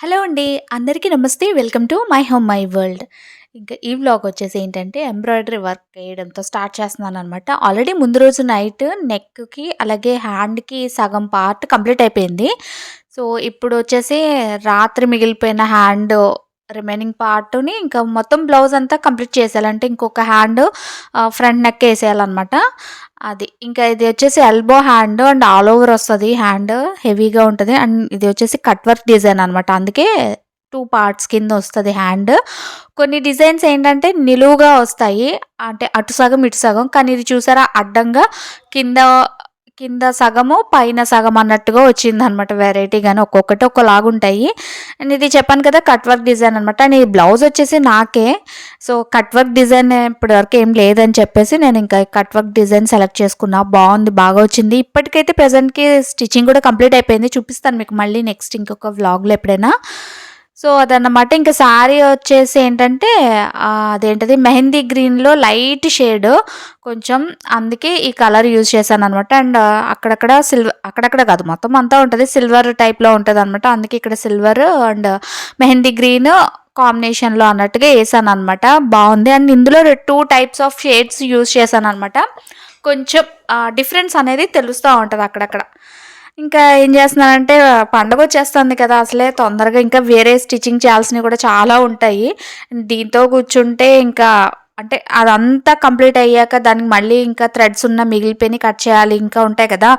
Hello అండి అందరికీ నమస్తే. Welcome to my home my world. ఇంకా ఈ వ్లాగ్ వచ్చేసి ఏంటంటే ఎంబ్రాయిడరీ వర్క్ వేయడంతో స్టార్ట్ చేస్తున్నాను అనమాట ఆల్రెడీ ముందు రోజు నైట్ నెక్కి అలాగే హ్యాండ్కి సగం పార్ట్ కంప్లీట్ అయిపోయింది. సో ఇప్పుడు వచ్చేసి రాత్రి మిగిలిపోయిన హ్యాండ్ రిమైనింగ్ పార్ట్ని ఇంకా మొత్తం బ్లౌజ్ అంతా కంప్లీట్ చేసేయాలి. అంటే ఇంకొక హ్యాండ్ ఫ్రంట్ నెక్ వేసేయాలన్నమాట. అది ఇంకా ఇది వచ్చేసి elbow hand and all over వస్తుంది. హ్యాండ్ హెవీగా ఉంటుంది. అండ్ ఇది వచ్చేసి కట్ వర్క్ డిజైన్ అనమాట అందుకే టూ పార్ట్స్ కింద వస్తుంది హ్యాండ్ కొన్ని డిజైన్స్ ఏంటంటే నిలువుగా వస్తాయి. అంటే అటు సగం ఇటు సగం. కానీ ఇది చూసారా? అడ్డంగా కింద కింద సగము పైన సగం అన్నట్టుగా వచ్చింది అనమాట వెరైటీ కానీ ఒక్కొక్కటి ఒక్కలాగా ఉంటాయి అండ్ ఇది చెప్పాను కదా కట్ వర్క్ డిజైన్ అనమాట అండ్ ఈ బ్లౌజ్ వచ్చేసి నాకే. సో కట్ వర్క్ డిజైన్ ఇప్పటివరకు ఏం లేదని చెప్పేసి నేను ఇంకా కట్ వర్క్ డిజైన్ సెలెక్ట్ చేసుకున్నా. బాగుంది బాగా వచ్చింది. ఇప్పటికైతే ప్రజెంట్కి స్టిచ్చింగ్ కూడా కంప్లీట్ అయిపోయింది. చూపిస్తాను మీకు మళ్ళీ నెక్స్ట్ ఇంకొక వ్లాగ్లో ఎప్పుడైనా. సో అదన్నమాట. ఇంకా శారీ వచ్చేసి ఏంటంటే అదేంటది? మెహందీ గ్రీన్లో లైట్ షేడ్. కొంచెం అందుకే ఈ కలర్ యూజ్ చేశాను అనమాట అండ్ అక్కడక్కడ సిల్వర్ అక్కడక్కడ కాదు మొత్తం అంతా ఉంటుంది. సిల్వర్ టైప్లో ఉంటుంది అనమాట అందుకే ఇక్కడ సిల్వర్ అండ్ మెహందీ గ్రీన్ కాంబినేషన్లో అన్నట్టుగా వేసాను అనమాట బాగుంది. అండ్ ఇందులో two types of shades use చేశాను అనమాట కొంచెం డిఫరెన్స్ అనేది తెలుస్తూ ఉంటుంది అక్కడక్కడ. ఇంకా ఏం చేస్తున్నానంటే పండగ వచ్చేస్తుంది కదా అసలే తొందరగా ఇంకా వేరే స్టిచ్చింగ్ చేయాల్సినవి కూడా చాలా ఉంటాయి. దీంతో కూర్చుంటే ఇంకా అంటే అదంతా కంప్లీట్ అయ్యాక దానికి మళ్ళీ ఇంకా థ్రెడ్స్ ఉన్న మిగిలిపోయి కట్ చేయాలి ఇంకా ఉంటాయి కదా.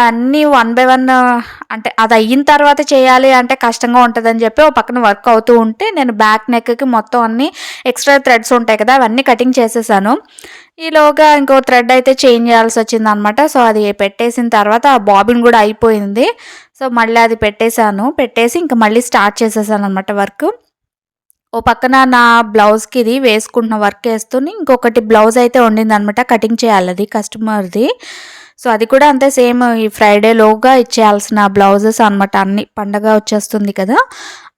అన్నీ వన్ బై వన్ అంటే అది అయిన తర్వాత చేయాలి అంటే కష్టంగా ఉంటుందని చెప్పి ఒక పక్కన వర్క్ అవుతూ ఉంటే నేను బ్యాక్ నెక్కి మొత్తం అన్ని ఎక్స్ట్రా థ్రెడ్స్ ఉంటాయి కదా అవన్నీ కటింగ్ చేసేసాను. ఈలోగా ఇంకో థ్రెడ్ అయితే చేంజ్ చేయాల్సి వచ్చింది అనమాట సో అది పెట్టేసిన తర్వాత ఆ బాబిన్ కూడా అయిపోయింది. సో మళ్ళీ అది పెట్టేశాను. పెట్టేసి ఇంకా మళ్ళీ స్టార్ట్ చేసేసాను అనమాట వర్క్ ఓ పక్కన నా బ్లౌజ్కి ఇది వేసుకుంటున్న వర్క్ వేస్తూనే ఇంకొకటి బ్లౌజ్ అయితే ఉండింది అనమాట కటింగ్ చేయాలి అది కస్టమర్ది. సో అది కూడా అంతే సేమ్ ఈ ఫ్రైడేలోగా ఇచ్చేయాల్సిన బ్లౌజెస్ అనమాట అన్ని పండగ వచ్చేస్తుంది కదా.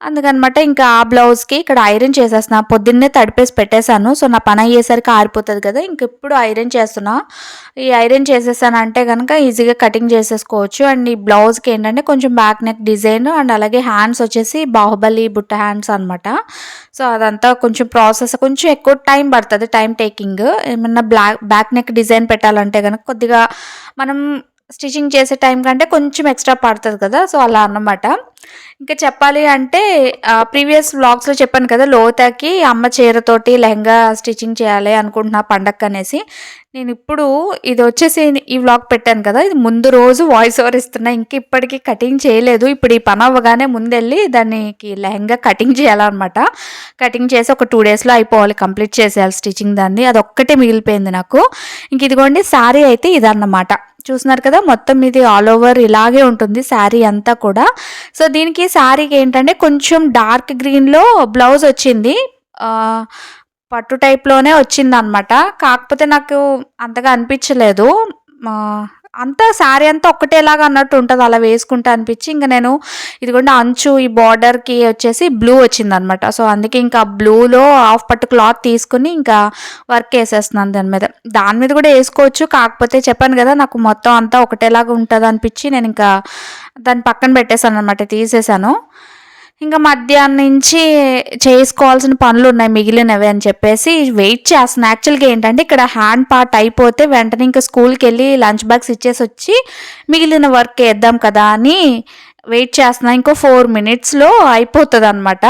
అందుకనమాట ఇంకా ఆ బ్లౌజ్కి ఇక్కడ ఐరన్ చేసేస్తున్నా. పొద్దున్నే తడిపేసి పెట్టేశాను. సో నా పని అయ్యేసరికి ఆరిపోతుంది కదా. ఇంక ఇప్పుడు ఐరన్ చేస్తున్నా. ఈ ఐరన్ చేసేసాను అంటే కనుక ఈజీగా కటింగ్ చేసేసుకోవచ్చు. అండ్ ఈ బ్లౌజ్కి ఏంటంటే కొంచెం బ్యాక్ నెక్ డిజైన్ అండ్ అలాగే హ్యాండ్స్ వచ్చేసి బాహుబలి బుట్ట హ్యాండ్స్ అనమాట సో అదంతా కొంచెం ప్రాసెస్ కొంచెం ఎక్కువ టైం పడుతుంది టైం టేకింగ్. ఏమన్నా బ్లాక్ బ్యాక్ నెక్ డిజైన్ పెట్టాలంటే కనుక కొద్దిగా మనం స్టిచ్చింగ్ చేసే టైం కంటే కొంచెం ఎక్స్ట్రా పడుతుంది కదా సో అలా అన్నమాట. ఇంకా చెప్పాలి అంటే ప్రీవియస్ వ్లాగ్స్లో చెప్పాను కదా లోతాకి అమ్మ చీరతోటి లెహంగా స్టిచ్చింగ్ చేయాలి అనుకుంటున్నా పండగ అనేసి. నేను ఇప్పుడు ఇది వచ్చేసి ఈ వ్లాగ్ పెట్టాను కదా ఇది ముందు రోజు వాయిస్ ఓవర్ ఇస్తున్నా. ఇంక ఇప్పటికీ కటింగ్ చేయలేదు. ఇప్పుడు ఈ పని అవ్వగానే ముందెళ్ళి దానికి లెహంగా కటింగ్ చేయాలన్నమాట. కటింగ్ చేసి ఒక టూ డేస్లో అయిపోవాలి కంప్లీట్ చేసేయాలి స్టిచ్చింగ్ దాన్ని. అది ఒక్కటే మిగిలిపోయింది నాకు. ఇంక ఇదిగోండి శారీ అయితే ఇదన్నమాట. చూస్తున్నారు కదా మొత్తం ఇది ఆల్ ఓవర్ ఇలాగే ఉంటుంది శారీ అంతా కూడా. సో దీనికి శారీకి ఏంటంటే కొంచెం డార్క్ గ్రీన్లో బ్లౌజ్ వచ్చింది. పట్టు టైప్లోనే వచ్చింది అనమాట కాకపోతే నాకు అంతగా అనిపించలేదు. అంతా శారీ అంతా ఒక్కటేలాగా అన్నట్టు ఉంటుంది. అలా వేసుకుంటా అనిపించి ఇంకా నేను ఇదిగోండి అంచు ఈ బార్డర్కి వచ్చేసి బ్లూ వచ్చిందనమాట. సో అందుకే ఇంకా బ్లూలో హాఫ్ పట్టు క్లాత్ తీసుకుని ఇంకా వర్క్ వేసేస్తున్నాను దాని మీద. దాని మీద కూడా వేసుకోవచ్చు. కాకపోతే చెప్పాను కదా నాకు మొత్తం అంతా ఒకటేలాగా ఉంటుంది అనిపించి నేను ఇంకా దాన్ని పక్కన పెట్టేశాను అనమాట తీసేసాను ఇంకా మధ్యాహ్నం నుంచి చేసుకోవాల్సిన పనులు ఉన్నాయి మిగిలినవి అని చెప్పేసి వెయిట్ చేస్తున్నాను యాక్చువల్గా ఏంటంటే ఇక్కడ హ్యాండ్ పార్ట్ అయిపోతే వెంటనే ఇంకా స్కూల్కి వెళ్ళి లంచ్ బాక్స్ ఇచ్చేసి వచ్చి మిగిలిన వర్క్ వేద్దాం కదా అని వెయిట్ చేస్తున్నా. ఇంకో ఫోర్ మినిట్స్లో అయిపోతుంది అనమాట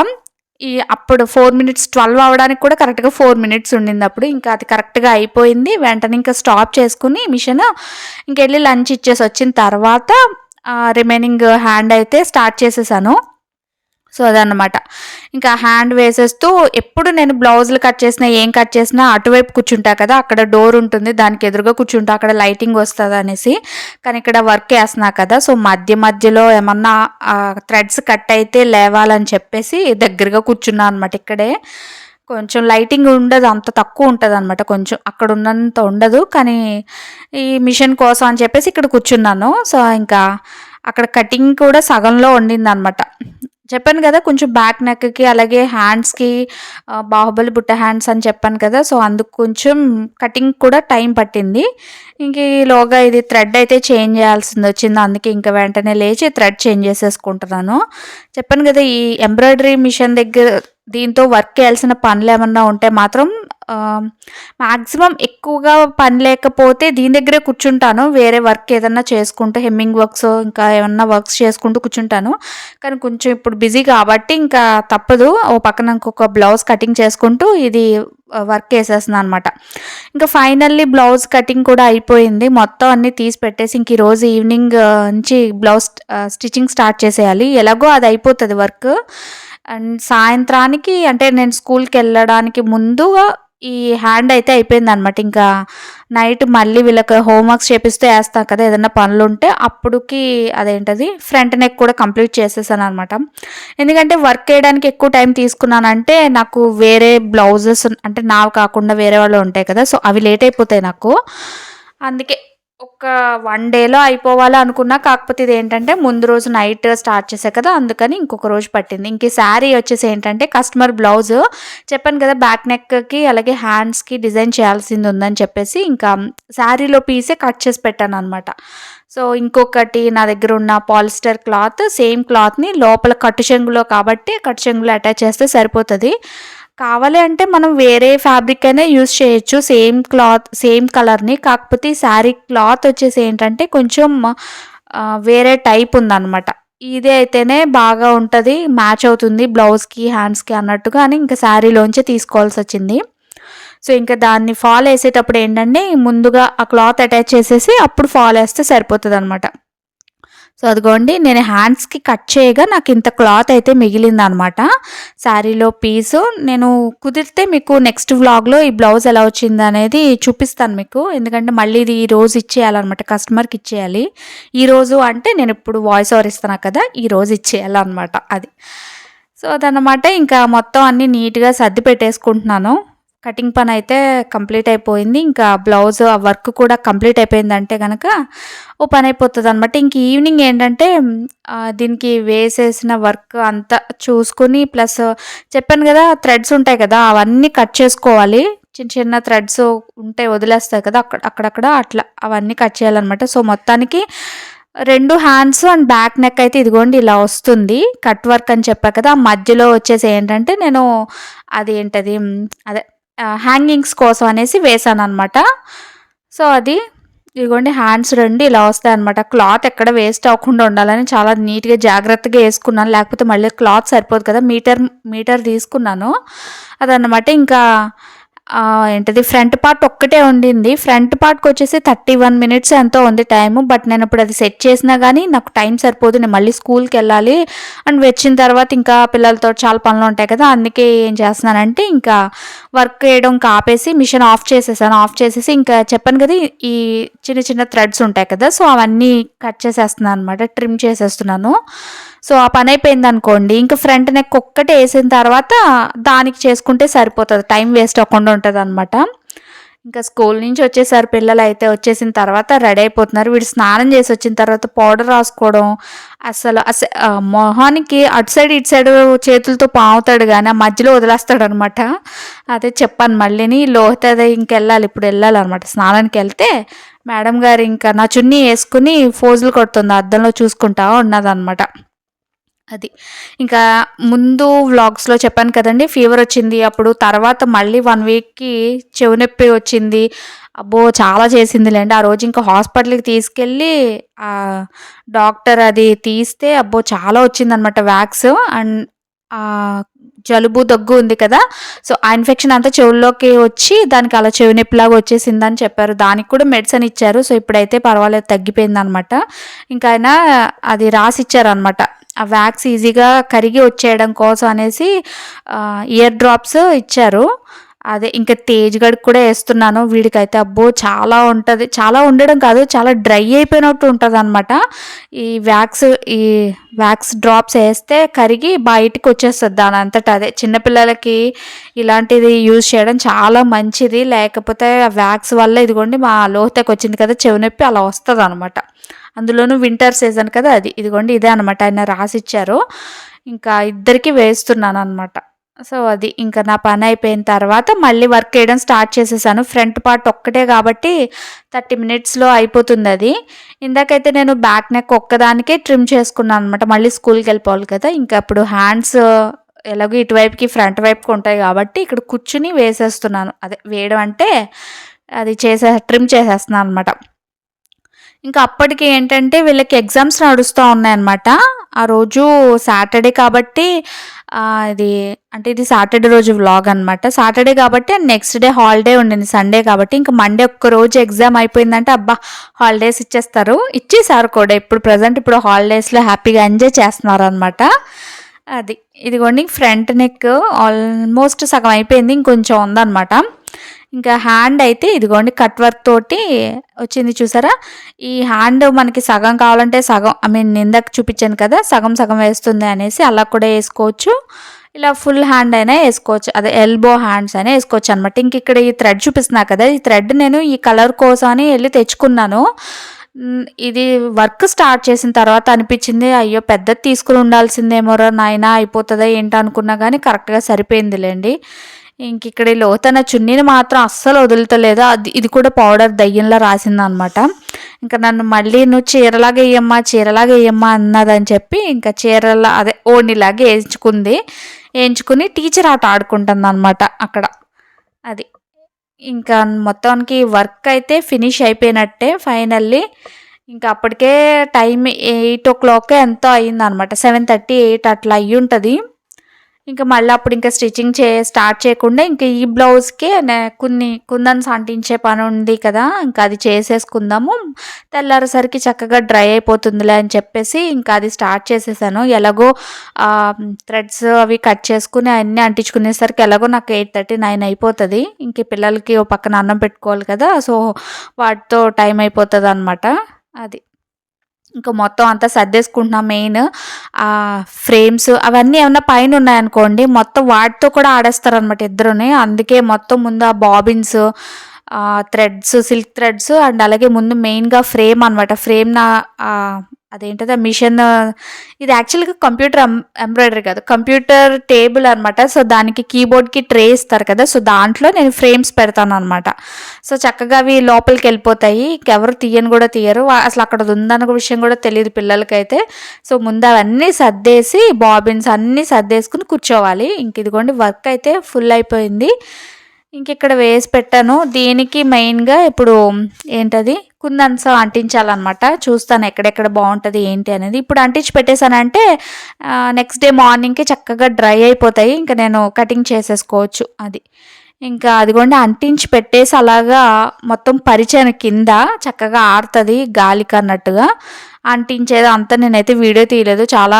ఈ అప్పుడు ఫోర్ మినిట్స్ ట్వెల్వ్ అవడానికి కూడా కరెక్ట్గా ఫోర్ మినిట్స్ ఉండింది అప్పుడు ఇంకా అది కరెక్ట్గా అయిపోయింది. వెంటనే ఇంకా స్టాప్ చేసుకుని మిషన్ ఇంకెళ్ళి లంచ్ ఇచ్చేసి వచ్చిన తర్వాత రిమైనింగ్ హ్యాండ్ అయితే స్టార్ట్ చేసేసాను. సో అదనమాట ఇంకా హ్యాండ్ వేసేస్తూ ఎప్పుడు నేను బ్లౌజులు కట్ చేసినా ఏం కట్ చేసినా అటువైపు కూర్చుంటా కదా అక్కడ డోర్ ఉంటుంది దానికి ఎదురుగా కూర్చుంటా అక్కడ లైటింగ్ వస్తుంది అనేసి. కానీ ఇక్కడ వర్క్ వేస్తున్నా కదా సో మధ్య మధ్యలో ఏమన్నా థ్రెడ్స్ కట్ అయితే లేవాలని చెప్పేసి దగ్గరగా కూర్చున్నా అనమాట ఇక్కడే. కొంచెం లైటింగ్ ఉండదు అంత తక్కువ ఉంటుంది అనమాట కొంచెం అక్కడ ఉన్నంత ఉండదు. కానీ ఈ మిషన్ కోసం అని చెప్పేసి ఇక్కడ కూర్చున్నాను. సో ఇంకా అక్కడ కటింగ్ కూడా సగంలో వండింది అనమాట చెప్పాను కదా కొంచెం బ్యాక్ నెక్కి అలాగే హ్యాండ్స్కి బాహుబలి బుట్ట హ్యాండ్స్ అని చెప్పాను కదా సో అందుకు కొంచెం కటింగ్ కూడా టైం పట్టింది. ఇంక ఈలోగా ఇది థ్రెడ్ అయితే చేంజ్ చేయాల్సింది వచ్చింది అందుకే ఇంకా వెంటనే లేచి థ్రెడ్ చేంజ్ చేసేసుకుంటున్నాను. చెప్పాను కదా ఈ ఎంబ్రాయిడరీ మిషన్ దగ్గర దీంతో వర్క్ చేయాల్సిన పనులు ఏమన్నా ఉంటే మాత్రం మ్యాక్సిమం ఎక్కువగా పని లేకపోతే దీని దగ్గరే కూర్చుంటాను. వేరే వర్క్ ఏదన్నా చేసుకుంటూ హెమ్మింగ్ వర్క్స్ ఇంకా ఏమన్నా వర్క్స్ చేసుకుంటూ కూర్చుంటాను. కానీ కొంచెం ఇప్పుడు బిజీ కాబట్టి ఇంకా తప్పదు. ఓ పక్కన ఇంకొక బ్లౌజ్ కటింగ్ చేసుకుంటూ ఇది వర్క్ వేసేస్తున్నాను అనమాట. ఇంకా ఫైనల్లీ బ్లౌజ్ కటింగ్ కూడా అయిపోయింది. మొత్తం అన్నీ తీసి పెట్టేసి ఇంక ఈరోజు ఈవినింగ్ నుంచి బ్లౌజ్ స్టిచ్చింగ్ స్టార్ట్ చేసేయాలి. ఎలాగో అది అయిపోతుంది వర్క్. అండ్ సాయంత్రానికి అంటే నేను స్కూల్కి వెళ్ళడానికి ముందుగా ఈ హ్యాండ్ అయితే అయిపోయింది అనమాట ఇంకా నైట్ మళ్ళీ వీళ్ళకి హోంవర్క్స్ చేపిస్తే వేస్తాం కదా ఏదైనా పనులు ఉంటే అప్పుడుకి అదేంటది ఫ్రంట్ నెక్ కూడా కంప్లీట్ చేసేసాను అనమాట ఎందుకంటే వర్క్ చేయడానికి ఎక్కువ టైం తీసుకున్నానంటే నాకు వేరే బ్లౌజెస్ అంటే నావి కాకుండా వేరే వాళ్ళు ఉంటాయి కదా సో అవి లేట్ అయిపోతాయి నాకు. అందుకే ఒక వన్ డేలో అయిపోవాలి అనుకున్నా కాకపోతే ఇది ఏంటంటే ముందు రోజు నైట్ స్టార్ట్ చేసా కదా అందుకని ఇంకొక రోజు పట్టింది. ఇంక శారీ వచ్చేసి ఏంటంటే కస్టమర్ బ్లౌజ్ చెప్పాను కదా బ్యాక్ నెక్కి అలాగే హ్యాండ్స్కి డిజైన్ చేయాల్సింది ఉందని చెప్పేసి ఇంకా శారీలో పీసే కట్ చేసి పెట్టాను అనమాట సో ఇంకొకటి నా దగ్గర ఉన్న పాలిస్టర్ క్లాత్ సేమ్ క్లాత్ని లోపల కట్టు చెంగులో కాబట్టి కట్టు చెంగులో అటాచ్ చేస్తే సరిపోతుంది. కావాలి అంటే మనం వేరే ఫ్యాబ్రిక్ అయినా యూస్ చేయొచ్చు. సేమ్ క్లాత్ సేమ్ కలర్ని కాకపోతే శారీ క్లాత్ వచ్చేసి ఏంటంటే కొంచెం వేరే టైప్ ఉందన్నమాట. ఇదే అయితేనే బాగా ఉంటుంది మ్యాచ్ అవుతుంది బ్లౌజ్కి హ్యాండ్స్కి అన్నట్టుగా అని ఇంకా శారీలోంచి తీసుకోవాల్సి వచ్చింది. సో ఇంకా దాన్ని ఫాల్ వేసేటప్పుడు ఏంటంటే ముందుగా ఆ క్లాత్ అటాచ్ చేసేసి అప్పుడు ఫాల్ వేస్తే సరిపోతుంది అనమాట సో అదిగోండి నేను హ్యాండ్స్కి కట్ చేయగా నాకు ఇంత క్లాత్ అయితే మిగిలింది అనమాట శారీలో పీసు నేను కుదిరితే మీకు నెక్స్ట్ వ్లాగ్లో ఈ బ్లౌజ్ ఎలా వచ్చింది అనేది చూపిస్తాను మీకు. ఎందుకంటే మళ్ళీ ఇది ఈ రోజు ఇచ్చేయాలన్నమాట కస్టమర్కి ఇచ్చేయాలి. ఈరోజు అంటే నేను ఇప్పుడు వాయిస్ ఓవర్ ఇస్తాను కదా ఈ రోజు ఇచ్చేయాలన్నమాట అది. సో అదనమాట ఇంకా మొత్తం అన్నీ నీట్గా సర్ది పెట్టేసుకుంటున్నాను. కటింగ్ పని అయితే కంప్లీట్ అయిపోయింది. ఇంకా బ్లౌజ్ ఆ వర్క్ కూడా కంప్లీట్ అయిపోయిందంటే కనుక ఓ పని అయిపోతుంది అనమాట ఇంక ఈవినింగ్ ఏంటంటే దీనికి వేసేసిన వర్క్ అంతా చూసుకుని ప్లస్ చెప్పాను కదా థ్రెడ్స్ ఉంటాయి కదా అవన్నీ కట్ చేసుకోవాలి. చిన్న చిన్న థ్రెడ్స్ ఉంటే వదిలేస్తాయి కదా అక్కడ అక్కడక్కడ అట్లా అవన్నీ కట్ చేయాలన్నమాట. సో మొత్తానికి రెండు హ్యాండ్స్ అండ్ బ్యాక్ నెక్ అయితే ఇదిగోండి ఇలా వస్తుంది. కట్ వర్క్ అని చెప్పా కదా ఆ మధ్యలో వచ్చేసి ఏంటంటే నేను అది ఏంటది అదే హ్యాంగింగ్స్ కోసం అనేసి వేసాను అనమాట సో అది ఇదిగోండి హ్యాండ్స్ రెండు ఇలా వస్తాయి అనమాట క్లాత్ ఎక్కడ వేస్ట్ అవ్వకుండా ఉండాలని చాలా నీట్గా జాగ్రత్తగా వేసుకున్నాను. లేకపోతే మళ్ళీ క్లాత్ సరిపోదు కదా మీటర్ మీటర్ తీసుకున్నాను. అదనమాట ఇంకా ఏంటది? ఫ్రంట్ పార్ట్ ఒక్కటే ఉండింది. ఫ్రంట్ పార్ట్కి వచ్చేసి థర్టీ వన్ మినిట్స్ ఎంతో ఉంది టైము. బట్ నేను ఇప్పుడు అది సెట్ చేసినా కానీ నాకు టైం సరిపోదు. నేను మళ్ళీ స్కూల్కి వెళ్ళాలి. అండ్ వచ్చిన తర్వాత ఇంకా పిల్లలతో చాలా పనులు ఉంటాయి కదా. అందుకే ఏం చేస్తున్నానంటే ఇంకా వర్క్ చేయడం కాపేసి మిషన్ ఆఫ్ చేసేసాను. ఆఫ్ చేసేసి ఇంకా చెప్పాను కదా ఈ చిన్న చిన్న థ్రెడ్స్ ఉంటాయి కదా. సో అవన్నీ కట్ చేసేస్తున్నాను అనమాట ట్రిమ్ చేసేస్తున్నాను. సో ఆ పని అయిపోయింది అనుకోండి. ఇంకా ఫ్రంట్ నెక్ ఒక్కటే వేసిన తర్వాత దానికి చేసుకుంటే సరిపోతుంది. టైం వేస్ట్ అవ్వకుండా ఉంటుంది అనమాట ఇంకా స్కూల్ నుంచి వచ్చేసారు పిల్లలు అయితే వచ్చేసిన తర్వాత రెడీ అయిపోతున్నారు. వీడు స్నానం చేసి వచ్చిన తర్వాత పౌడర్ రాసుకోవడం అసలు అసలు మొహానికి అటు సైడ్ ఇటు సైడ్ చేతులతో పావుతాడు కానీ ఆ మధ్యలో వదిలేస్తాడు అనమాట అదే చెప్పాను మళ్ళీని లోహిత అదే ఇంకెళ్ళాలి. ఇప్పుడు వెళ్ళాలి అనమాట స్నానానికి వెళ్తే మేడం గారు ఇంకా నా చున్నీ వేసుకుని ఫోజులు కొడుతుంది. అద్దంలో చూసుకుంటా ఉన్నదనమాట అది. ఇంకా ముందు వ్లాగ్స్లో చెప్పాను కదండి ఫీవర్ వచ్చింది. అప్పుడు తర్వాత మళ్ళీ వన్ వీక్కి చెవు నొప్పి వచ్చింది. అబ్బో చాలా చేసిందిలేండి. ఆ రోజు ఇంకా హాస్పిటల్కి తీసుకెళ్ళి డాక్టర్ అది తీస్తే అబ్బో చాలా వచ్చిందనమాట వ్యాక్స్. అండ్ జలుబు దగ్గు ఉంది కదా సో ఆ ఇన్ఫెక్షన్ అంతా చెవుల్లోకి వచ్చి దానికి అలా చెవి నొప్పిలాగా వచ్చేసిందని చెప్పారు. దానికి కూడా మెడిసిన్ ఇచ్చారు. సో ఇప్పుడైతే పర్వాలేదు తగ్గిపోయింది అనమాట ఇంకా ఆయన అది రాసి ఇచ్చారనమాట ఆ వ్యాక్స్ ఈజీగా కరిగి వచ్చేయడం కోసం అనేసి ఇయర్ డ్రాప్స్ ఇచ్చారు. అదే ఇంకా తేజ్ కూడా వేస్తున్నాను. వీడికైతే అబ్బో చాలా ఉంటుంది. చాలా ఉండడం కాదు చాలా డ్రై అయిపోయినట్టు ఉంటుంది అనమాట ఈ వ్యాక్స్ ఈ వ్యాక్స్ డ్రాప్స్ వేస్తే కరిగి బయటికి వచ్చేస్తుంది దాని అంతటా అదే చిన్నపిల్లలకి ఇలాంటిది యూజ్ చేయడం చాలా మంచిది. లేకపోతే ఆ వ్యాక్స్ వల్ల ఇదిగోండి మా లోహతకి వచ్చింది కదా చెవి నొప్పి అలా వస్తుంది అనమాట అందులోనూ వింటర్ సీజన్ కదా అది. ఇదిగోండి ఇదే అనమాట ఆయన రాసిచ్చారు. ఇంకా ఇద్దరికి వేస్తున్నాను అనమాట సో అది ఇంకా నా పని అయిపోయిన తర్వాత మళ్ళీ వర్క్ చేయడం స్టార్ట్ చేసేసాను. ఫ్రంట్ పార్ట్ ఒక్కటే కాబట్టి థర్టీ మినిట్స్లో అయిపోతుంది అది. ఇందాకైతే నేను బ్యాక్ నెక్ ఒక్కదానికే ట్రిమ్ చేసుకున్నాను అనమాట మళ్ళీ స్కూల్కి వెళ్ళిపోవాలి కదా. ఇంకా అప్పుడు హ్యాండ్స్ ఎలాగో ఇటువైపుకి ఫ్రంట్ వైపుకి ఉంటాయి కాబట్టి ఇక్కడ కూర్చుని వేసేస్తున్నాను. అదే వేయడం అంటే అది చేసే ట్రిమ్ చేసేస్తున్నాను అనమాట ఇంకా అప్పటికి ఏంటంటే వీళ్ళకి ఎగ్జామ్స్ నడుస్తూ ఉన్నాయన్నమాట. ఆ రోజు సాటర్డే కాబట్టి ఇది అంటే ఇది సాటర్డే రోజు వ్లాగ్ అనమాట సాటర్డే కాబట్టి నెక్స్ట్ డే హాలిడే ఉండింది సండే కాబట్టి. ఇంకా మండే ఒక్క రోజు ఎగ్జామ్ అయిపోయిందంటే అబ్బా హాలిడేస్ ఇచ్చేస్తారు. ఇచ్చేసారు కూడా. ఇప్పుడు ప్రజెంట్ ఇప్పుడు హాలిడేస్లో హ్యాపీగా ఎంజాయ్ చేస్తున్నారు అనమాట అది. ఇదిగోండి ఫ్రంట్ నెక్ ఆల్మోస్ట్ సగం అయిపోయింది ఇంకొంచెం ఉందన్నమాట. ఇంకా హ్యాండ్ అయితే ఇదిగోండి కట్ వర్క్ తోటి వచ్చింది చూసారా? ఈ హ్యాండ్ మనకి సగం కావాలంటే సగం ఐ మీన్ ఇందాక చూపించాను కదా సగం సగం వేస్తుంది అనేసి అలా కూడా వేసుకోవచ్చు. ఇలా ఫుల్ హ్యాండ్ అయినా వేసుకోవచ్చు అదే ఎల్బో హ్యాండ్స్ అయినా వేసుకోవచ్చు అనమాట ఇంక ఇక్కడ ఈ థ్రెడ్ చూపిస్తున్నా కదా ఈ థ్రెడ్ నేను ఈ కలర్ కోసం అని వెళ్ళి తెచ్చుకున్నాను. ఇది వర్క్ స్టార్ట్ చేసిన తర్వాత అనిపించింది అయ్యో పెద్దది తీసుకుని ఉండాల్సిందేమోరా నాయన అయిపోతుందా ఏంటో అనుకున్నా కానీ కరెక్ట్గా సరిపోయిందిలేండి. ఇంక ఇక్కడ లోతన చున్నీని మాత్రం అస్సలు వదులుతలేదు. అది ఇది కూడా పౌడర్ దయ్యంలో రాసిందనమాట ఇంకా నన్ను మళ్ళీ నువ్వు చీరలాగా వేయమ్మా చీరలాగా వేయమ్మా అన్నదని చెప్పి ఇంకా చీరలా అదే ఓణిలాగా వేయించుకుంది వేయించుకుని టీచర్ ఆట ఆడుకుంటుంది అనమాట అక్కడ. అది. ఇంకా మొత్తానికి వర్క్ అయితే ఫినిష్ అయిపోయినట్టే ఫైనల్లీ. ఇంకా అప్పటికే టైం ఎయిట్ ఓ క్లాక్ ఎంతో అయిందనమాట సెవెన్ థర్టీ ఎయిట్ అట్లా అయ్యి ఉంటుంది ఇంకా మళ్ళీ అప్పుడు ఇంకా స్టిచ్చింగ్ చే స్టార్ట్ చేయకుండా ఇంకా ఈ బ్లౌజ్కే కొన్ని కుందన్స్ అంటించే పని ఉంది కదా ఇంకా అది చేసేసుకుందాము. తెల్లారేసరికి చక్కగా డ్రై అయిపోతుందిలే అని చెప్పేసి ఇంకా అది స్టార్ట్ చేసేసాను. ఎలాగో థ్రెడ్స్ అవి కట్ చేసుకుని అన్నీ అంటించుకునేసరికి ఎలాగో నాకు ఎయిట్ థర్టీ నైన్ అయిపోతుంది. ఇంక పిల్లలకి ఓ పక్కన అన్నం పెట్టుకోవాలి కదా సో వాటితో టైం అయిపోతుంది అనమాట అది. ఇంకా మొత్తం అంతా సర్దేసుకుంటున్నాం మెయిన్. ఫ్రేమ్స్ అవన్నీ ఏమన్నా పైన ఉన్నాయనుకోండి మొత్తం వాటితో కూడా ఆడేస్తారనమాట ఇద్దరుని. అందుకే మొత్తం ముందు ఆ bobbins threads silk threads and అలాగే ముందు మెయిన్గా ఫ్రేమ్ అనమాట ఫ్రేమ్ నా అదేంటది? ఆ మిషన్ ఇది యాక్చువల్గా కంప్యూటర్ ఎంబ్రాయిడరీ కాదు. కంప్యూటర్ టేబుల్ అనమాట సో దానికి కీబోర్డ్కి ట్రే ఇస్తారు కదా. సో దాంట్లో నేను ఫ్రేమ్స్ పెడతాను అనమాట సో చక్కగా అవి లోపలికి వెళ్ళిపోతాయి. ఇంకెవరు తీయని కూడా తీయరు. అసలు అక్కడ ఉందన్న విషయం కూడా తెలియదు పిల్లలకైతే. సో ముందు అవన్నీ సర్దేసి బాబిన్స్ అన్నీ సర్దేసుకుని కూర్చోవాలి. ఇంక ఇదిగోండి వర్క్ అయితే ఫుల్ అయిపోయింది. ఇంక ఇక్కడ వేసి పెట్టాను. దీనికి మెయిన్గా ఇప్పుడు ఏంటది? కుందన్స అంటించాలన్నమాట. చూస్తాను ఎక్కడెక్కడ బాగుంటుంది ఏంటి అనేది. ఇప్పుడు అంటించి పెట్టేశానంటే నెక్స్ట్ డే మార్నింగ్కి చక్కగా డ్రై అయిపోతాయి. ఇంకా నేను కటింగ్ చేసేసుకోవచ్చు అది. ఇంకా అదిగోండి అంటించి పెట్టేసి అలాగా మొత్తం పరిచయం కింద చక్కగా ఆడుతుంది గాలికి అన్నట్టుగా. అంటించేది అంతా నేనైతే వీడియో తీయలేదు. చాలా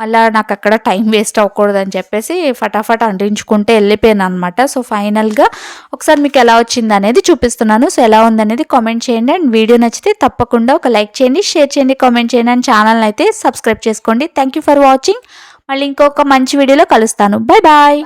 మళ్ళీ నాకు అక్కడ టైం వేస్ట్ అవ్వకూడదు అని చెప్పేసి ఫటాఫట్ అంటించుకుంటే వెళ్ళిపోయాను అనమాట సో ఫైనల్గా ఒకసారి మీకు ఎలా వచ్చింది అనేది చూపిస్తున్నాను. సో ఎలా ఉందనేది కామెంట్ చేయండి. అండ్ వీడియో నచ్చితే తప్పకుండా ఒక లైక్ చేయండి షేర్ చేయండి కామెంట్ చేయండి. అండ్ ఛానల్ అయితే సబ్స్క్రైబ్ చేసుకోండి. Thank for watching. మళ్ళీ ఇంకొక మంచి వీడియోలో కలుస్తాను. Bye bye.